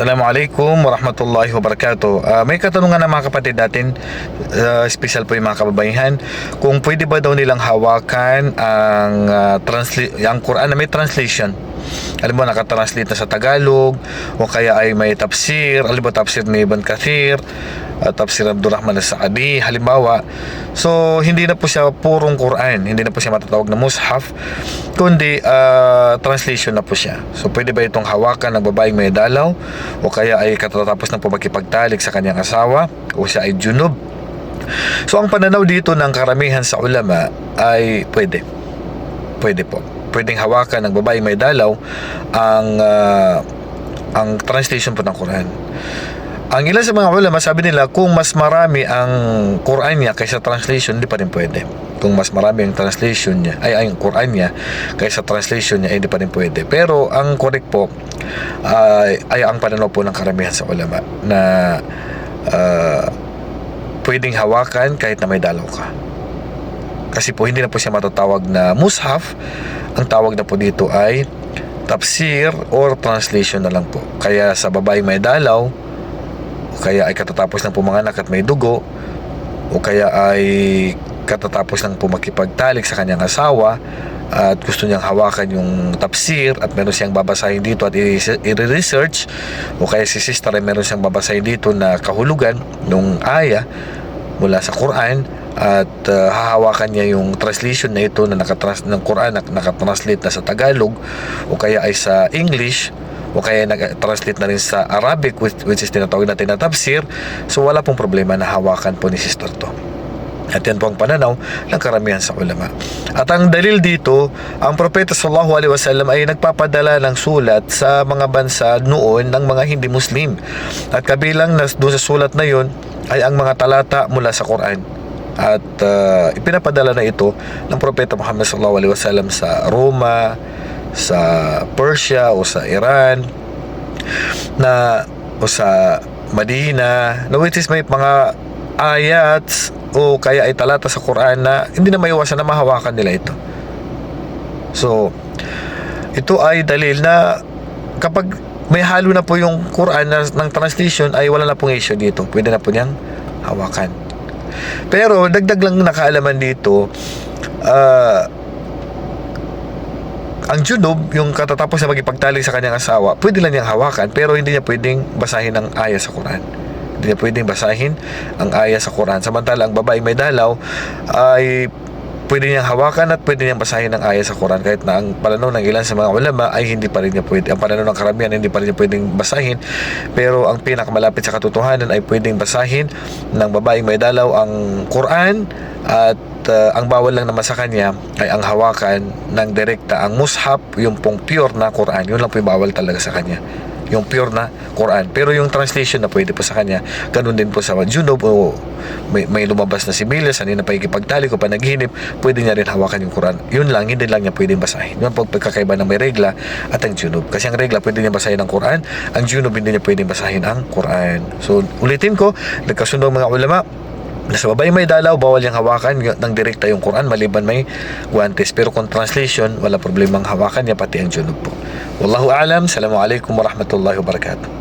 Assalamualaikum warahmatullahi wabarakatuh. Ah, may katanungan ng mga kapatid natin, ah, special po yung mga kababayan, kung pwede ba daw nilang hawakan ang ah, transli- ang Quran na may translation. Alam mo, nakatranslate na sa Tagalog, o kaya ay may tafsir, alam mo, tafsir ni Ibn Kathir, at tafsir Abdurrahman al-Saadi, halimbawa. So, hindi na po siya purong Quran, hindi na po siya matatawag na mushaf, kundi ah, translation na po siya. So, pwede ba itong hawakan ng babaeng may dalaw, o kaya ay katatapos na po makipagtalik sa kanyang asawa, o siya ay junub. So, ang pananaw dito ng karamihan sa ulama ay pwede. Pwede po. Pwedeng hawakan ng babaeng may dalaw ang ah, ang translation po ng Quran. Ang ilan sa mga ulama, sabi nila, kung mas marami ang Quran niya kaysa translation, hindi pa rin pwede. Kung mas marami ang translation niya, ay, ay ang Quran niya kaysa translation niya, hindi pa rin pwede. Pero ang correct po, ay, ay ang pananaw po ng karamihan sa ulama na ah, pwedeng hawakan kahit na may dalaw ka. Kasi po hindi na po siya matatawag na mushaf. Ang tawag na po dito ay tafsir or translation na lang po. Kaya sa babae may dalaw, o kaya ay katatapos ng pumanganak at may dugo, o kaya ay katatapos ng pumakipagtalik sa kanyang asawa, at gusto niyang hawakan yung tafsir at meron siyang babasahin dito at i-research o kaya si sister ay meron siyang babasahin dito na kahulugan nung aya mula sa Quran at uh, hahawakan niya yung translation na ito na nakatrans ng Quran na nakatranslate na sa Tagalog o kaya ay sa English o kaya nag-translate na rin sa Arabic which, which is tinatawag natin na tafsir so wala pong problema na hawakan po ni sister to at yan po ang pananaw ng karamihan sa ulama. At ang dalil dito, ang propeta sallallahu alaihi wasallam ay nagpapadala ng sulat sa mga bansa noon ng mga hindi Muslim. At kabilang na doon sa sulat na yon ay ang mga talata mula sa Quran. At uh, ipinapadala na ito ng propeta Muhammad sallallahu alaihi wasallam sa Roma, sa Persia o sa Iran na o sa Madina na which is may mga ayats o kaya ay talata sa Quran na hindi na maiwasan na mahawakan nila ito. So, ito ay dalil na kapag may halo na po yung Quran na, ng translation ay wala na pong issue dito. Pwede na po niyang hawakan. Pero dagdag lang na kaalaman dito, ah, ang junub, yung katatapos na magipagtalik sa kanyang asawa, pwede lang niyang hawakan pero hindi niya pwedeng basahin ang aya sa Quran. Hindi niya pwedeng basahin ang aya sa Quran. Samantala, ang babae may dalaw ay pwede niyang hawakan at pwede niyang basahin ang aya sa Quran kahit na ang pananaw ng ilan sa mga ulama ay hindi pa rin niya pwede. Ang pananaw ng karamihan hindi pa rin niya pwedeng basahin pero ang pinakamalapit sa katotohanan ay pwedeng basahin ng babaeng may dalaw ang Quran at uh, ang bawal lang naman sa kanya ay ang hawakan ng direkta ang mushaf, yung pong pure na Quran. Yun lang po yung bawal talaga sa kanya. Yung pure na Quran. Pero yung translation na pwede po sa kanya, ganun din po sa junub o may, may lumabas na si Miles, ano na pagkipagtali ko pa naghinip, pwede niya rin hawakan yung Quran. Yun lang, hindi lang niya pwedeng basahin. Yun ang pagkakaiba ng may regla at ang junub. Kasi ang regla, pwede niya basahin ang Quran. Ang junub, hindi niya pwedeng basahin ang Quran. So, ulitin ko, nagkasundo ang mga ulama, na sa babae may dalaw, bawal yung hawakan ng direkta yung Quran maliban may guantes. Pero kung translation, wala problemang hawakan niya pati ang junub po. Wallahu alam. Assalamualaikum warahmatullahi wabarakatuh.